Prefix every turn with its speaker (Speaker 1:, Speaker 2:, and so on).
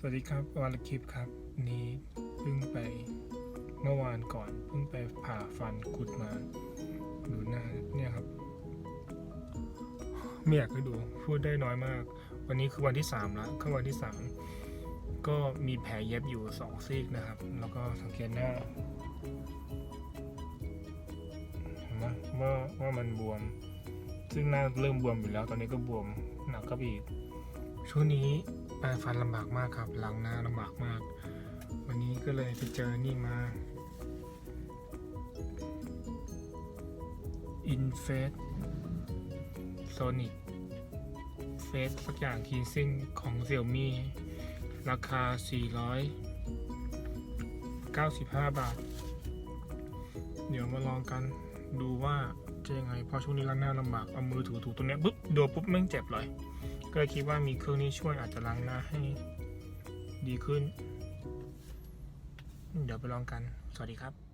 Speaker 1: สวัสดีครับวาลคลิปครับ นี้เพิ่งไปเมื่อวานก่อนเพิ่งไปผ่าฟันกุดมาดูหน้าเนี่ยครับไม่อยากให้ดูพูดได้น้อยมาก วันนี้คือวันที่สามแล้วเข้าวันที่สามก็มีแผลเย็บอยู่สองซีกนะครับ แล้วก็สังเกตหน้าเห็นไหมว่าว่ามันบวม ซึ่งหน้าเริ่มบวมอยู่แล้ว ตอนนี้ก็บวมหนักก็อีกช่วงนี้ แปรงฟันลำบากมากครับล้างหน้าลำบากมาก วันนี้ก็เลยไปเจอนี่มา Infest Sonic Face สักอย่างคีซิ่งของ Xiaomi ราคา 495 บาท เดี๋ยวมาลองกันดูว่าจะยังไงเพราะช่วงนี้ล้างหน้าลำบาก เอามือถูๆตรงเนี้ยปุ๊บ โดนปุ๊บแม่งเจ็บเลย ก็เลยคิดว่ามีเครื่องนี้ช่วยอาจจะล้างหน้าให้ดีขึ้น เดี๋ยวไปลองกัน สวัสดีครับ